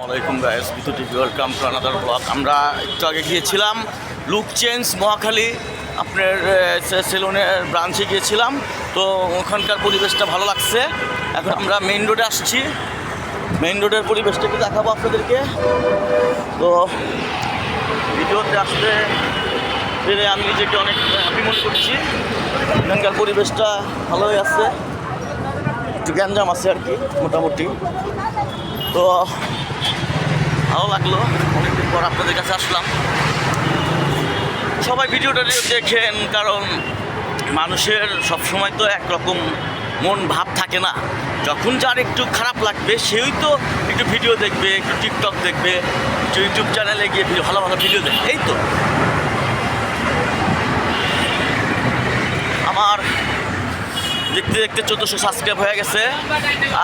ওয়ালাইকুম guys Bitu welcome to another আমরা একটু আগে গিয়েছিলাম লুক চেঞ্জ মহাখালী, আপনার সেলুনের ব্রাঞ্চে গিয়েছিলাম। তো ওখানকার পরিবেশটা ভালো লাগছে। এখন আমরা মেইন রোডে আসছি। মেইন রোডের পরিবেশটা একটু দেখাবো আপনাদেরকে। তো ভিডিওতে আসতে পেরে আমি নিজেকে অনেক হ্যাপি মনে করছি। এখানকার পরিবেশটা ভালোই আছে। একটু গ্যাঞ্জাম আছে আর কি, মোটামুটি। তো ভালো লাগল। অনেকদিন পর আপনাদের কাছে আসলাম। সবাই ভিডিওটা দেখেন, কারণ মানুষের সবসময় তো একরকম মন ভাব থাকে না। যখন যার একটু খারাপ লাগবে সেই তো একটু ভিডিও দেখবে, একটু টিকটক দেখবে, একটু ইউটিউব চ্যানেলে গিয়ে ভালো ভালো ভিডিও দেখবে এই তো। আমার দেখতে দেখতে চোদ্দোশো সাবস্ক্রাইব হয়ে গেছে।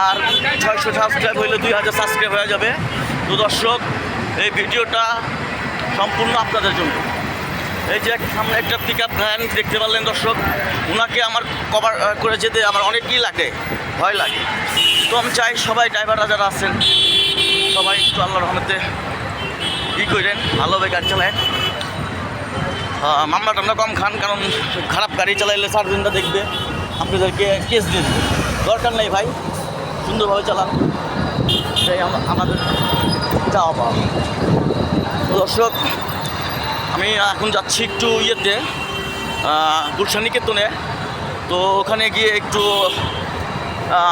আর ছয়শো সাবস্ক্রাইব হইলে দুই হাজার সাবস্ক্রাইব হয়ে যাবে। তো দর্শক, এই ভিডিওটা সম্পূর্ণ আপনাদের জন্য। এই যে সামনে একটা পিক আপ ভ্যান দেখতে পারলেন দর্শক? ওনাকে আমার কভার করে যেতে আমার অনেকই লাগে, ভয় লাগে। তো আমি চাই সবাই ড্রাইভাররা যারা আছেন, সবাই একটু আল্লাহর রহমতে ই করেন, ভালোভাবে গাড়ি চালায় মামলা টামলা কম খান, কারণ খারাপ গাড়ি চালাইলে সার্জনটা দেখবে। আপনাদেরকে কেস দিয়ে দেবে। দরকার নেই ভাই সুন্দরভাবে চালান। এটাই আমাদের চাওয়া পাওয়া। দর্শক আমি এখন যাচ্ছি একটু ইয়েতে আহ, গুলশান নিকেতনে তো ওখানে গিয়ে একটু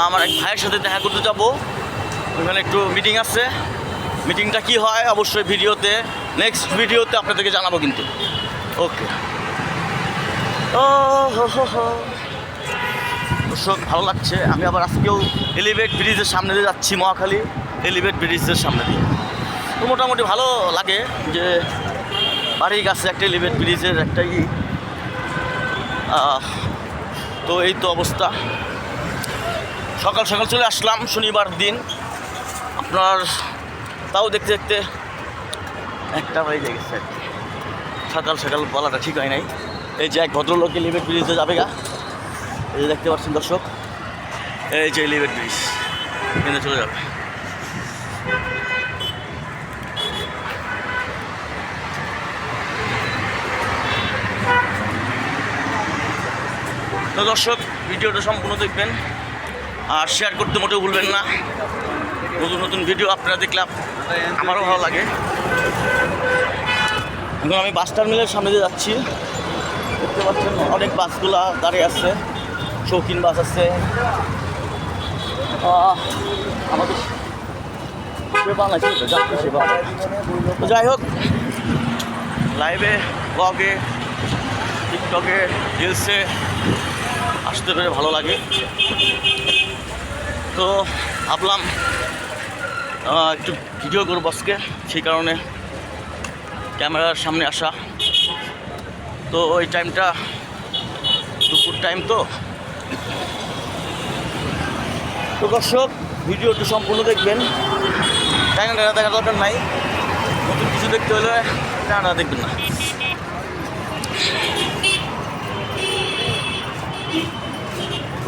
আমার এক ভাইয়ের সাথে দেখা করতে যাব। ওখানে একটু মিটিং আছে। মিটিংটা কি হয় অবশ্যই ভিডিওতে নেক্সট ভিডিওতে আপনাদেরকে জানাব কিন্তু। ওকে। ও হো হো হো। দর্শক, ভালো লাগছে। আমি আবার আজকেও এলিভেট ব্রিজের সামনে দিয়ে যাচ্ছি, মহাখালী। এলিভেট ব্রিজের সামনে দিয়ে। তো মোটামুটি ভালো লাগে যে বাড়ির কাছে একটা এলিভেট ব্রিজের একটা ই। তো এই তো অবস্থা। সকাল সকাল চলে আসলাম, শনিবার দিন। আপনার তাও দেখতে দেখতে একটা বেজে গেছে সকাল সকাল বলাটা ঠিক হয় নাই। এই যে এক ভদ্রলোক এলিভেট ব্রিজে যাবে গা এই দেখতে পাচ্ছেন দর্শক, এই যে এলিভেট ব্রিজ এখানে চলে যাবে। তো দর্শক, ভিডিওটা সম্পূর্ণ দেখবেন, আর শেয়ার করতে মোটেও ভুলবেন না। নতুন নতুন ভিডিও আপনারা দেখলে আমারও ভালো লাগে। এখন আমি বাস টার্মিনালের সামনে দিয়ে যাচ্ছি। দেখতে পাচ্ছেন অনেক বাসগুলা দাঁড়িয়ে আছে। শৌখিন বাস আছে। যাই হোক লাইভে ব্লগে টিকটকে রিলসে আসতে পেরে ভালো লাগে। তো ভাবলাম একটু ভিডিও করব আজকে, সেই কারণে ক্যামেরার সামনে আসা। তো ওই টাইমটা দুপুর টাইম তো। দর্শক ভিডিওটি সম্পূর্ণ দেখবেন। টাইম দেখার দরকার নাই। নতুন কিছু দেখতে হলে টানা দেখবেন না।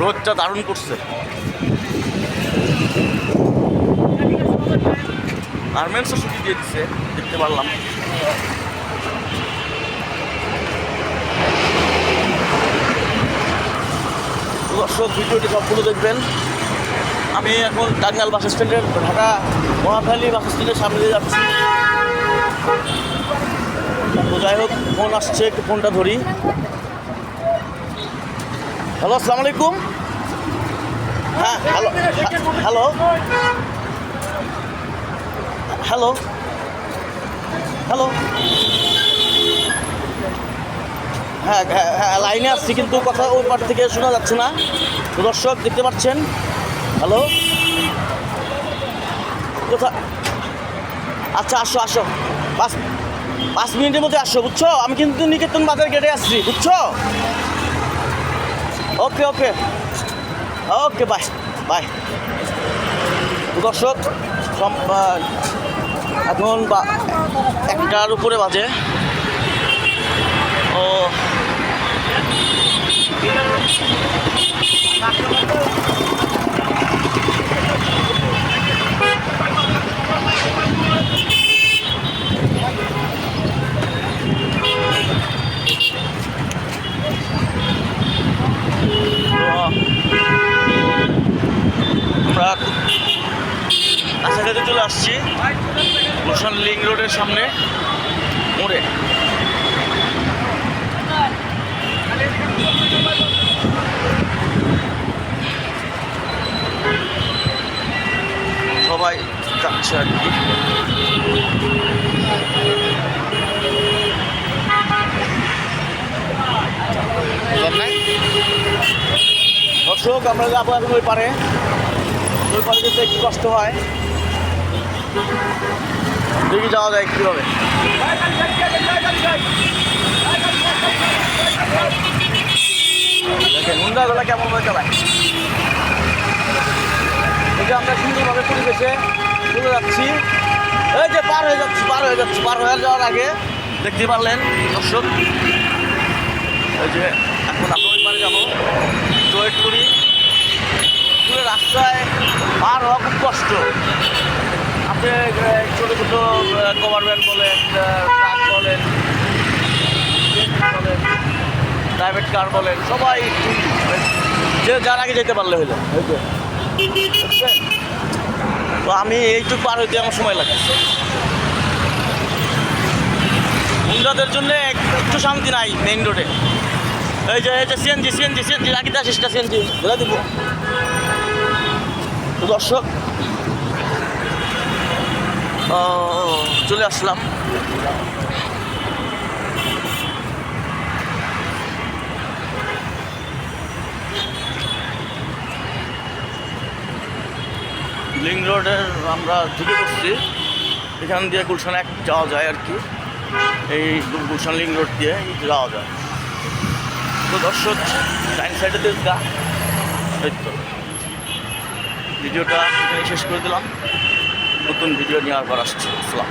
রোদটা দারুণ করছে। গার্মেন্টসও ছুটি দিয়ে দিচ্ছে দেখতে পারলাম। দর্শক, ভিডিওটি সম্পূর্ণ দেখবেন। আমি এখন টাঙ্গাল বাস স্ট্যান্ডের ঢাকা মহাখালী বাস স্ট্যান্ডের সামনে দিয়ে যাচ্ছি। তো যাই হোক, ফোন আসছে, একটু ফোনটা ধরি। হ্যালো, আসসালামু আলাইকুম। হ্যাঁ হ্যালো হ্যালো। হ্যালো। হ্যালো। হ্যাঁ হ্যাঁ হ্যাঁ লাইনে আসছি, কিন্তু কথা ওই পার থেকে শোনা যাচ্ছে না। দর্শক, দেখতে পাচ্ছেন? হ্যালো কোথা? আচ্ছা আসো আসো। পাঁচ পাঁচ মিনিটের মধ্যে আসো, বুঝছ? আমি কিন্তু নিকেতন বাজার গেটে আসছি, বুঝছ? ওকে ওকে ওকে বাই বাই দর্শক এখন একটার উপরে বাজে। ও কাছাকাছি চলে আসছি গুলশান লিঙ্ক রোডের সামনে মোড়ে সবাই কি। দর্শক আমরা যাব এখন ওই পারে। ওই পারে যেতে একটু কষ্ট হয়। দেখি যাওয়া যায় কীভাবে। দেখেন কেমন হয়ে চালায় যে আমরা সুন্দরভাবে পরিবেশে চলে যাচ্ছি এই যে পার হয়ে যাচ্ছি, পার হয়ে যাচ্ছি, পার হয়ে যাওয়ার আগে দেখতে পারলেন দর্শক, এই যে এখন আমরা ওই পারে যাব একটু ওয়েট করি রাস্তায় পার হওয়া খুব কষ্ট আপনি ছোটো ছোটো ভ্যান বলেন ট্রাক বলেন বলেন প্রাইভেট কার বলেন, সবাই যে যার আগে যেতে পারলে হইল। বুঝছেন? তো আমি এইটুকু পার হইতে আমার সময় লাগে। হুন্ডাদের জন্য একটু শান্তি নাই মেইন রোডে এই যে এই সিএনজি সিএনজি সিএনজি রাখি দাস সিএনজি বলে দিব। দর্শক চলে আসলাম। লিঙ্ক রোডের আমরা ঢুকে পড়ছি। এখান দিয়ে গুলশান এক যাওয়া যায় আর কি। এই গুলশান লিং রোড দিয়ে যাওয়া যায়। তো দর্শক, ডাইন সাইডে দিয়ে গা তো। ভিডিওটা শেষ করে দিলাম। নতুন ভিডিও নিয়ে আবার আসছি। আসসালাম